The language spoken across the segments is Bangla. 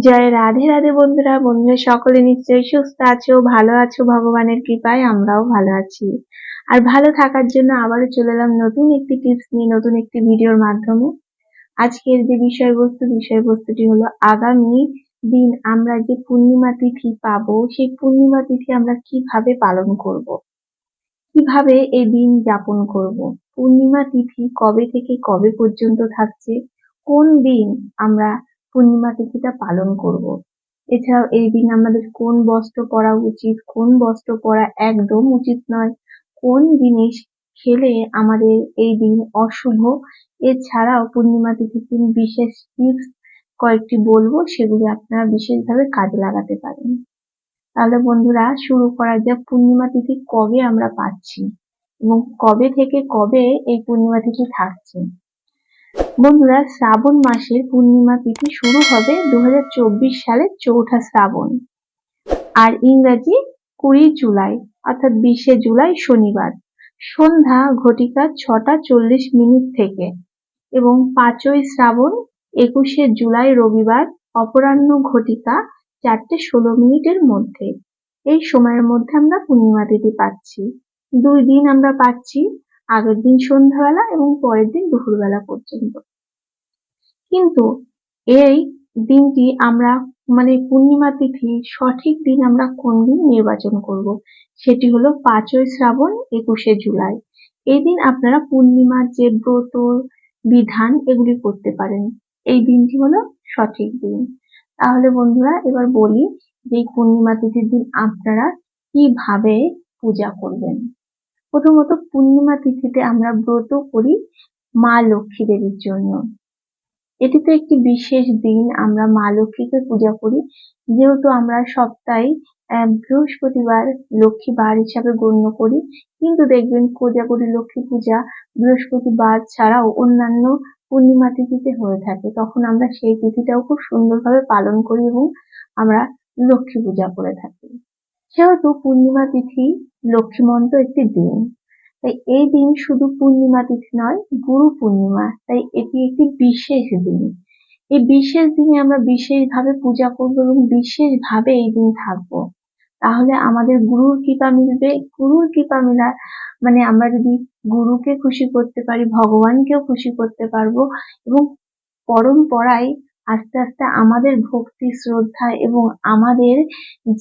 জয় রাধে রাধে বন্ধুরা বন্ধুরা সকলে নিশ্চয়ই সুস্থ আছো, ভালো আছো, ভগবানের কৃপায় আমরাও ভালো আছি আর ভালো থাকার জন্য আবারও চলে এলাম নতুন একটি টিপস নিয়ে, নতুন একটি ভিডিওর মাধ্যমে আজকের যে বিষয়বস্তু, বিষয়বস্তুটি হলো আগামী দিন আমরা যে পূর্ণিমা তিথি পাব, সেই পূর্ণিমা তিথি আমরা কীভাবে পালন করব। কীভাবে এই দিন যাপন করব। পূর্ণিমা তিথি কবে থেকে কবে পর্যন্ত থাকছে কোন দিন আমরা পূর্ণিমা তিথিটা পালন করব। এছাড়াও এই দিন আমাদের কোন বস্ত্র পরা উচিত, কোন বস্ত্র পরা একদম উচিত নয়, কোন জিনিস খেলে আমাদের এই দিন অশুভ। এছাড়াও পূর্ণিমা তিথির দিন বিশেষ টিপস কয়েকটি বলব, সেগুলি আপনারা বিশেষভাবে কাজে লাগাতে পারেন। তাহলে বন্ধুরা, শুরু করা যাক পূর্ণিমা তিথি কবে আমরা পাচ্ছি এবং কবে থেকে কবে এই পূর্ণিমা তিথি থাকছে। বন্ধুরা, শ্রাবণ মাসের পূর্ণিমা তিথি শুরু হবে দু সালের চৌঠা শ্রাবণ। আর ইংরাজি কুড়ি জুলাই, অর্থাৎ বিশে জুলাই শনিবার। সন্ধ্যা ঘটিকা ছটা চল্লিশ মিনিট থেকে এবং পাঁচই শ্রাবণ, একুশে জুলাই রবিবার, অপরাহ্ন ঘটিকা চারটে ষোলো মিনিটের মধ্যে। এই সময়ের মধ্যে আমরা পূর্ণিমা তিথি পাচ্ছি। দুই দিন আমরা পাচ্ছি আগের দিন সন্ধ্যাবেলা এবং পরের দিন দুপুরবেলা পর্যন্ত। কিন্তু এই দিনটি আমরা মানে পূর্ণিমা তিথি, সঠিক দিন আমরা কোন দিন নির্বাচন করব? সেটি হলো পাঁচই শ্রাবণ, একুশে জুলাই। এই দিন আপনারা পূর্ণিমার যে ব্রত, বিধান, এগুলি করতে পারেন। এই দিনটি হলো সঠিক দিন। তাহলে বন্ধুরা, এবার বলি যে পূর্ণিমা তিথির দিন আপনারা কীভাবে পূজা করবেন। প্রথমত পূর্ণিমা তিথিতে আমরা ব্রত করি মা লক্ষ্মী দেবীর জন্য। এটি তো একটি বিশেষ দিন আমরা মা লক্ষ্মীকে পূজা করি। যেহেতু আমরা সপ্তাহে বৃহস্পতিবার লক্ষ্মী বার হিসাবে গণ্য করি, কিন্তু দেখবেন কোজাগরী লক্ষ্মী পূজা বৃহস্পতিবার ছাড়াও অন্যান্য পূর্ণিমা তিথিতে হয়ে থাকে। তখন আমরা সেই তিথিটাও খুব সুন্দরভাবে পালন করি এবং আমরা লক্ষ্মী পূজা করে থাকি। সেহেতু পূর্ণিমা তিথি লক্ষ্মীমন্ত একটি দিন, তাই এই দিন শুধু পূর্ণিমা তিথি নয়, গুরু পূর্ণিমা, তাই এটি একটি বিশেষ দিন। এই বিশেষ দিনে আমরা বিশেষভাবে পূজা করব এবং বিশেষভাবে এই দিন থাকব। তাহলে আমাদের গুরুর কৃপা মিলবে। গুরুর কৃপা মেলা মানে আমরা যদি গুরুকে খুশি করতে পারি, ভগবানকেও খুশি করতে পারব এবং পরম্পরায় আস্তে আস্তে আমাদের ভক্তি, শ্রদ্ধা এবং আমাদের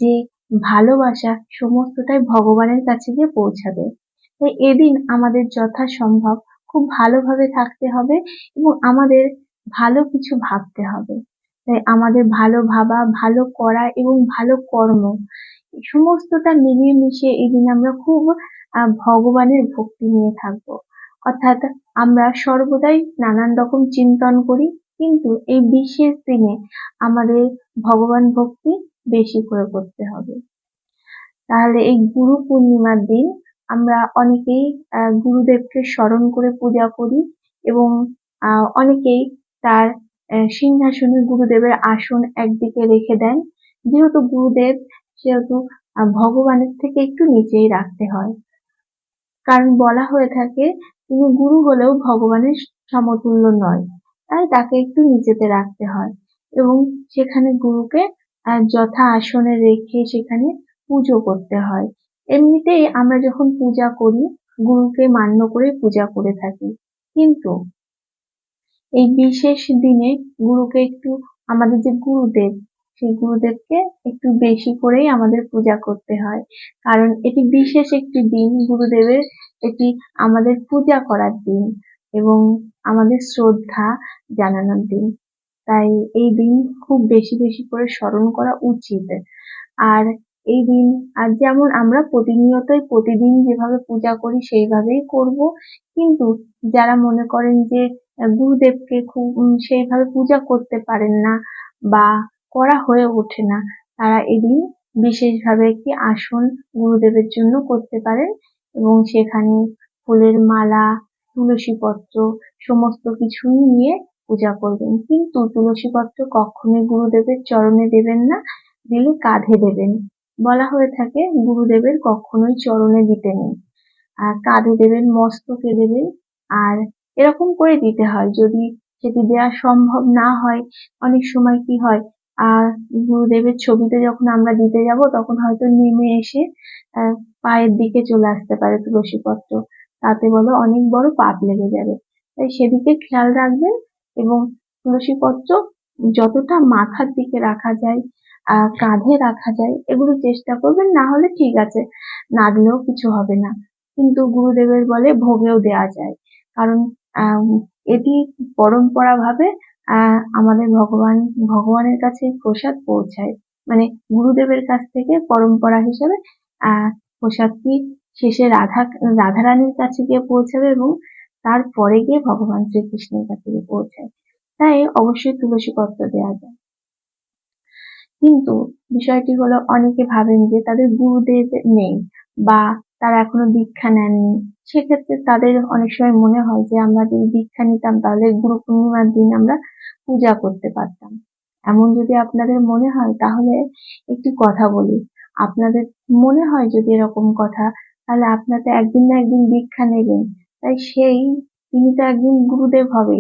যে ভালোবাসা সমস্তটাই ভগবানের কাছে গিয়ে পৌঁছাবে। তাই এদিন আমাদের যথাসম্ভব খুব ভালোভাবে থাকতে হবে এবং আমাদের ভালো কিছু ভাবতে হবে। তাই আমাদের ভালো ভাবা, ভালো করা এবং ভালো কর্ম সমস্তটা মিলিয়ে মিশিয়ে এদিন আমরা খুব ভগবানের ভক্তি নিয়ে থাকব। অর্থাৎ আমরা সর্বদাই নানান রকম চিন্তন করি, কিন্তু এই বিশেষ দিনে আমাদের ভগবান ভক্তি বেশি করে করতে হবে। তাহলে এই গুরু পূর্ণিমার দিন আমরা অনেকেই গুরুদেবকে স্মরণ করে পূজা করি এবং অনেকেই তার সিংহাসনে গুরুদেবের আসন একদিকে রেখে দেন। যেহেতু গুরুদেব সেহেতু ভগবানের থেকে একটু নিচেই রাখতে হয়। কারণ বলা হয়ে থাকে, তিনি গুরু হলেও ভগবানের সমতুল্য নয়, তাই তাকে একটু নিচেতে রাখতে হয়। এবং সেখানে গুরুকে যথা আসনে রেখে সেখানে পুজো করতে হয়। এমনিতেই আমরা যখন পূজা করি, গুরুকে মান্য করে পূজা করে থাকি। কিন্তু এই বিশেষ দিনে গুরুকে একটু আমাদের যে গুরুদেব, সেই গুরুদেবকে একটু বেশি করেই আমাদের পূজা করতে হয়। কারণ এটি বিশেষ একটি দিন, গুরুদেবের এটি আমাদের পূজা করার দিন এবং আমাদের শ্রদ্ধা জানানোর দিন। তাই এই দিন খুব বেশি বেশি করে স্মরণ করা উচিত। আর এই দিন, আর যেমন আমরা প্রতিনিয়তই প্রতিদিন যেভাবে পূজা করি সেইভাবেই করব। কিন্তু যারা মনে করেন যে গুরুদেবকে খুব সেইভাবে পূজা করতে পারেন না বা করা হয়ে ওঠে না, তারা এদিন বিশেষভাবে একটি আসন গুরুদেবের জন্য করতে পারেন এবং সেখানে ফুলের মালা, তুলসী পত্র, সমস্ত কিছু নিয়ে পূজা করবেন। কিন্তু তুলসী পত্র কখনোই গুরুদেবের চরণে দেবেন না, দিলে কাঁধে দেবেন। বলা হয়ে থাকে, গুরুদেবের কখনোই চরণে দিতে নেই। আর কাঁধে দেবেন, মস্তকে দেবেন। আর এরকম করে দিতে হয়, যদি সেটি দেওয়া সম্ভব না হয়। অনেক সময় কি হয় আর গুরুদেবের ছবিতে যখন আমরা দিতে যাব, তখন হয়তো নেমে এসে পায়ের দিকে চলে আসতে পারে তুলসী পত্র। তাতে বলো অনেক বড় পাপ লেগে যাবে। তাই সেদিকে খেয়াল রাখবেন এবং তুলসী পত্র যতটা মাথার দিকে রাখা যায় কাঁধে রাখা যায়, এগুলো চেষ্টা করবেন, না হলে ঠিক আছে না দিলেও কিছু হবে না। কিন্তু গুরুদেবের বলে ভোগেও দেওয়া যায়। কারণ এটি পরম্পরা ভাবে আহ আমাদের ভগবান, ভগবানের কাছে প্রসাদ পৌঁছায়। মানে গুরুদেবের কাছ থেকে পরম্পরা হিসেবে আহ প্রসাদটি শেষে রাধা, রাধারানীর কাছে গিয়ে পৌঁছাবে এবং তারপরে গিয়ে ভগবান শ্রীকৃষ্ণের কাছে পৌঁছায়। তাই অবশ্যই তুলসী পত্র দেওয়া যায়। কিন্তু বিষয়টি হলো, অনেকে ভাবেন যে তাদের গুরুদেব নেই বা তারা এখনও দীক্ষা নেননি। সেক্ষেত্রে তাদের অনেক সময় মনে হয় যে, আমরা যদি দীক্ষা নিতাম, তাহলে গুরু পূর্ণিমার দিন আমরা পূজা করতে পারতাম। এমন যদি আপনাদের মনে হয়, তাহলে একটি কথা বলি। আপনাদের মনে হয় যদি এরকম কথা, তাহলে আপনার একদিন না একদিন দীক্ষা নেবেন। তাই সেই তিনি তো একদিন গুরুদেব হবে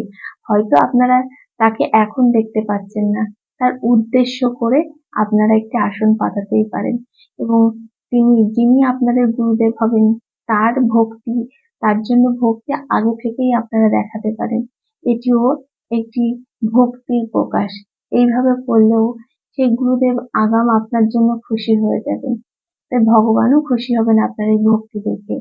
হয়তো আপনারা তাকে এখন দেখতে পাচ্ছেন না। তার উদ্দেশ্য করে আপনারা একটি আসন পাতাতেই পারেন। এবং তিনি, যিনি আপনাদের গুরুদেব হবেন, তার ভক্তি, তার জন্য ভক্তি আগে থেকেই আপনারা দেখাতে পারেন। এটিও একটি ভক্তির প্রকাশ। এইভাবে করলেও সেই গুরুদেব আগাম আপনার জন্য খুশি হয়ে যাবেন। ভগবানও খুশি হবেন আপনার এই ভক্তি দেখে।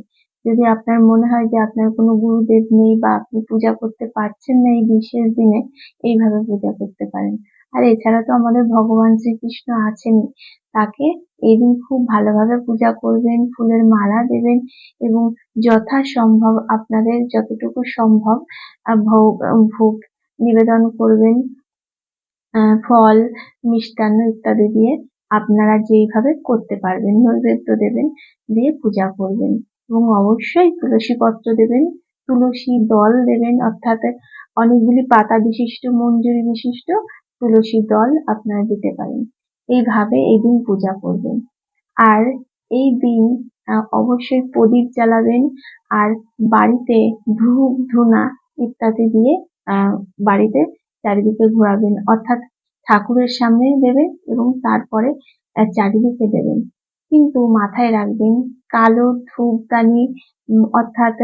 যদি আপনার মনে হয় যে আপনার কোনো গুরুদেব নেই বা আপনি পূজা করতে পারছেন না এই বিশেষ দিনে, এইভাবে পূজা করতে পারেন। আর এছাড়া তো আমাদের ভগবান শ্রীকৃষ্ণ আছেনই তাকে এদিন খুব ভালোভাবে পূজা করবেন, ফুলের মালা দেবেন এবং যথাসম্ভব আপনাদের যতটুকু সম্ভব ভোগ ভোগ নিবেদন করবেন ফল, মিষ্টান্ন ইত্যাদি দিয়ে আপনারা যেইভাবে করতে পারবেন, নৈবেদ্য দেবেন, দিয়ে পূজা করবেন। এবং অবশ্যই তুলসী পত্র দেবেন, তুলসী দল দেবেন, অর্থাৎ অনেকগুলি পাতা বিশিষ্ট, মঞ্জুরি বিশিষ্ট তুলসী দল আপনারা দিতে পারেন। এইভাবে এই দিন পূজা করবেন। আর এই দিন অবশ্যই প্রদীপ জ্বালাবেন আর বাড়িতে ধূপ, ধুনা ইত্যাদি দিয়ে বাড়িতে চারিদিকে ঘোরাবেন। অর্থাৎ ঠাকুরের সামনে দেবেন এবং তারপরে চারিদিকে দেবেন। কিন্তু মাথায় রাখবেন, কালো ধূপদানি অর্থাৎ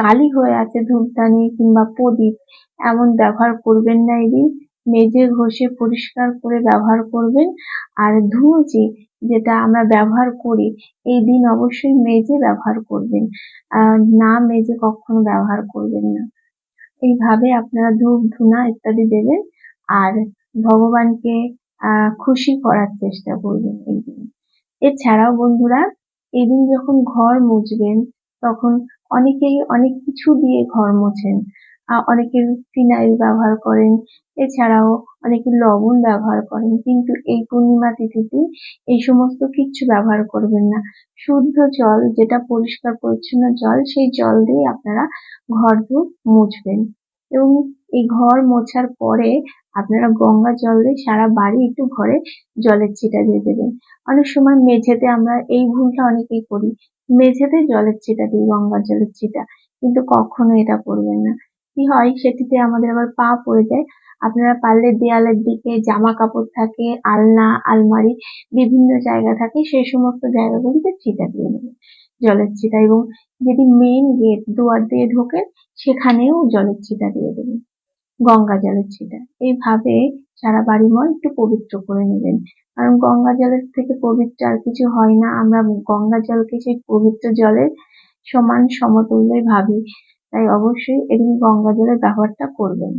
কালি হয়ে আছে ধূপদানি কিংবা প্রদীপ, এমন ব্যবহার করবেন না এদিন। মেজে ঘষে পরিষ্কার করে ব্যবহার করবেন। আর ধুনুচি, যেটা আমরা ব্যবহার করি, এই দিন অবশ্যই মেজে ব্যবহার করবেন। না মেজে কখনো ব্যবহার করবেন না। এইভাবে আপনারা ধূপ, ধুনা ইত্যাদি দেবেন। আর ভগবানকে খুশি করার চেষ্টা করবেন এই দিন। এছাড়াও বন্ধুরা, এদিন যখন ঘর মুছবেন, তখন অনেকেই অনেক কিছু দিয়ে ঘর মোছেন। অনেকে ফিনাইল ব্যবহার করেন, এছাড়াও অনেকে লবণ ব্যবহার করেন, কিন্তু এই পূর্ণিমা তিথিতে এই সমস্ত কিচ্ছু ব্যবহার করবেন না। শুদ্ধ জল, যেটা পরিষ্কার পরিচ্ছন্ন জল, সেই জল দিয়ে আপনারা ঘর মুছবেন। এবং এই ঘর মোছার পরে আপনারা গঙ্গা জল দিয়ে সারা বাড়ি একটু ঘরে জলের ছিটা দিয়ে দেবেন। অনেক সময় মেঝেতে আমরা এই ভুলটা অনেকেই করি, মেঝেতে জলের ছিটা দিই গঙ্গার জলের ছিটা। কিন্তু কখনো এটা করবেন না। কি হয়, সেটিতে আমাদের আবার পা পড়ে যায়। আপনারা পারলে দেয়ালের দিকে জামা কাপড় থাকে, আলনা, আলমারি বিভিন্ন জায়গা থাকে, সেই সমস্ত জায়গাগুলিতে ছিটা দিয়ে নেবেন জলের ছিটা এবং যদি মেন গেট দুয়ার দিয়ে ঢোকে সেখানেও জলের ছিটা দিয়ে দেবেন। গঙ্গা জলের ছিটা এইভাবে সারা বাড়িময় একটু পবিত্র করে নেবেন। কারণ গঙ্গা জলের থেকে পবিত্র আর কিছু হয় না। আমরা গঙ্গা জলকে সেই পবিত্র জলের সমান সমতুল্যই ভাবি। তাই অবশ্যই এদিন গঙ্গা জলের ব্যবহারটা করবেন।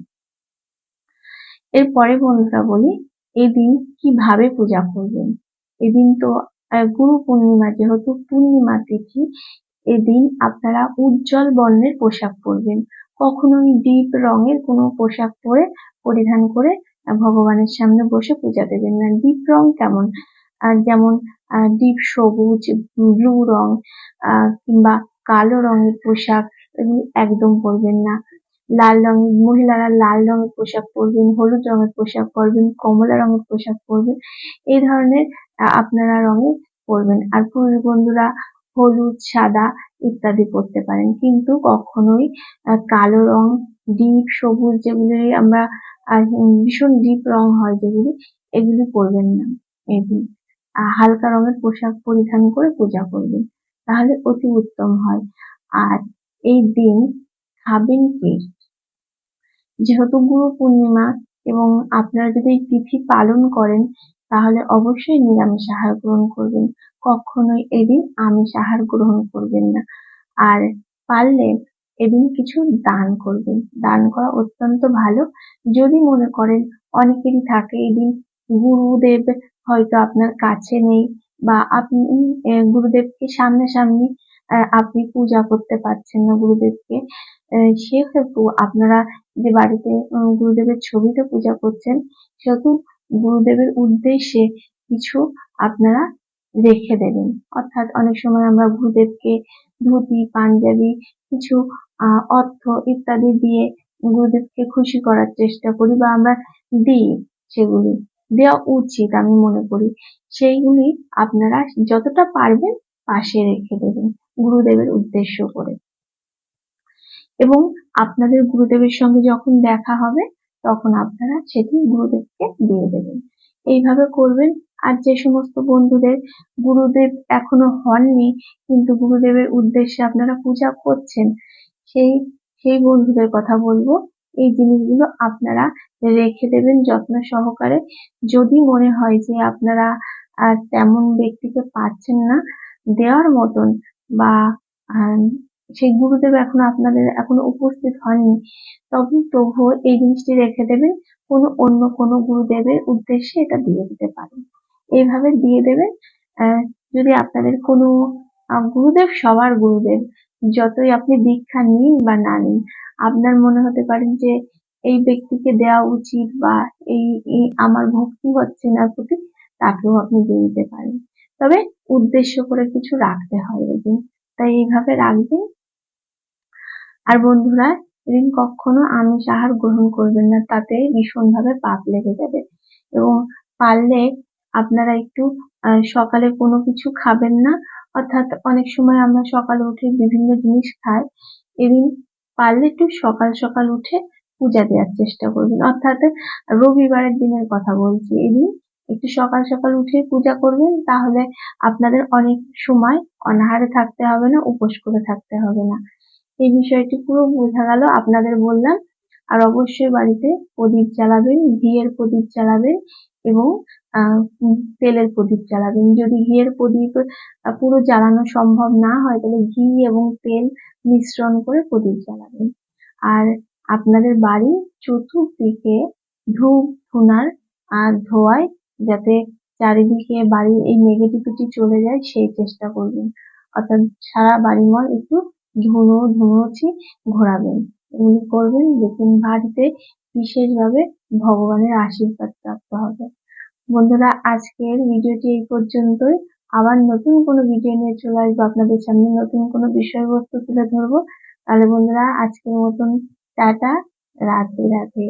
এরপরে বন্ধুরা বলি, এদিন কীভাবে পূজা করবেন? এদিন তো গুরু পূর্ণিমা, যেহেতু পূর্ণিমা তিথি, এদিন আপনারা উজ্জ্বল বর্ণের পোশাক পরবেন। কখনোই ডিপ রঙের কোনো পোশাক পরে পরিধান করে ভগবানের সামনে বসে পূজা দেবেন না। ডিপ রং কেমন? যেমন ডিপ সবুজ, ব্লু রং কিংবা কালো রঙের পোশাক একদম পরবেন না। লাল রঙের, মহিলারা লাল রঙের পোশাক পরবেন, হলুদ রঙের পোশাক পরবেন, কমলা রঙের পোশাক পরবেন। এই ধরনের আপনারা রঙের পরবেন। আর পুরুষ বন্ধুরা, হলুদ, সাদা ইত্যাদি পরতে পারেন। কিন্তু কখনোই কালো রং, ডিপ সবুজ যেগুলি আমরা ভীষণ ডিপ রং হয় যেগুলি, এগুলি করবেন না। আহ হালকা রঙের পোশাক পরিধান করে পূজা করবেন। তাহলে অতি উত্তম হয়। আর এই দিন খাবেন কি? যেহেতু গুরু পূর্ণিমা এবং আপনারা যদি তিথি পালন করেন তাহলে অবশ্যই নিরামিষ আহার গ্রহণ করবেন। কখনোই এদিন আমিষ আহার গ্রহণ করবেন না। আর পারলে এদিন কিছু দান করবেন। দান করা অত্যন্ত ভালো। যদি মনে করেন অনেকেরই থাকে এদিন গুরুদেব হয়তো আপনার কাছে নেই বা আপনি গুরুদেবকে সামনাসামনি আপনি পূজা করতে পারছেন না গুরুদেবকে সেহেতু আপনারা যে বাড়িতে গুরুদেবের ছবিতে পূজা করছেন, সেহেতু গুরুদেবের উদ্দেশ্যে কিছু আপনারা রেখে দেবেন। অর্থাৎ অনেক সময় আমরা গুরুদেবকে ধুতি, পাঞ্জাবি, কিছু অর্থ ইত্যাদি দিয়ে গুরুদেবকে খুশি করার চেষ্টা করি বা আমরা দিই সেগুলি। দেওয়া উচিত আমি মনে করি। সেইগুলি আপনারা যতটা পারবেন পাশে রেখে দেবেন গুরুদেবের উদ্দেশ্য করে। এবং আপনাদের গুরুদেবের সঙ্গে যখন দেখা হবে তখন আপনারা সেটি গুরুদেবকে দিয়ে দেবেন। এইভাবে করবেন। আর যে সমস্ত বন্ধুদের, গুরুদেব এখনও হননি, কিন্তু গুরুদেবের উদ্দেশ্যে আপনারা পূজা করছেন, সেই সেই বন্ধুদের কথা বলব। এই জিনিসগুলো আপনারা রেখে দেবেন যত্ন সহকারে। যদি মনে হয় যে আপনারা তেমন ব্যক্তিকে পাচ্ছেন না, দেওয়ার মতন বা সেই গুরুদেব এখনও আপনাদের এখনও উপস্থিত হননি তবে তবুও এই জিনিসটি রেখে দেবেন, কোনো অন্য কোনো গুরুদেবের উদ্দেশ্যে এটা দিয়ে দিতে পারেন। এইভাবে দিয়ে দেবেন যদি আপনাদের কোনো গুরুদেব, সবার গুরুদেব, যতই আপনি দীক্ষা নিন বা না নিন, আপনার মনে হতে পারেন যে এই ব্যক্তিকে দেওয়া উচিত বা এই এই আমার ভক্তি হচ্ছে না প্রতি, তাকেও আপনি দিয়ে দিতে পারেন। তবে উদ্দেশ্য করে কিছু রাখতে হয় এদিন। তাই এইভাবে রাখবেন আর বন্ধুরা, এদিন কখনো আমিষ আহার গ্রহণ করবেন না, তাতে ভীষণভাবে পাপ লেগে যাবে। এবং পারলে আপনারা একটু সকালে কোনো কিছু খাবেন না। অর্থাৎ অনেক সময় আমরা সকালে উঠে বিভিন্ন জিনিস খাই। এদিন পারলে একটু সকাল সকাল উঠে পূজা দেওয়ার চেষ্টা করবেন। অর্থাৎ রবিবারের দিনের কথা বলছি। এদিন একটু সকাল সকাল উঠে পূজা করবেন, তাহলে আপনাদের অনেক সময় অনাহারে থাকতে হবে না, উপোস করে থাকতে হবে না। এই বিষয়টি পুরো বোঝা গেল, আপনাদের বললাম। আর অবশ্যই বাড়িতে প্রদীপ জ্বালাবেন, ঘিয়ের প্রদীপ জ্বালাবেন এবং তেলের প্রদীপ জ্বালাবেন। যদি ঘিয়ের প্রদীপ পুরো জ্বালানো সম্ভব না হয়, তাহলে ঘি এবং তেল মিশ্রণ করে প্রদীপ জ্বালাবেন। আর আপনাদের বাড়ির চতুর্দিকে ধূপ, ধুনার আর ধোয়ায় যাতে চারিদিকে বাড়ির এই নেগেটিভিটি চলে যায়, সেই চেষ্টা করবেন। অর্থাৎ সারা বাড়িময় একটু ধুনো ধুনোচি ঘোরাবেন। এগুলি করবেন দেখুন বাড়িতে বিশেষভাবে ভগবানের আশীর্বাদ প্রাপ্ত হবে। বন্ধুরা, আজকের ভিডিওটি এই পর্যন্তই। আবার নতুন কোনো ভিডিও নিয়ে চলে আসব। আপনাদের সামনে নতুন কোনো বিষয়বস্তু তুলে ধরবো। তাহলে বন্ধুরা, আজকের মতন টাটা। রাধে রাধে।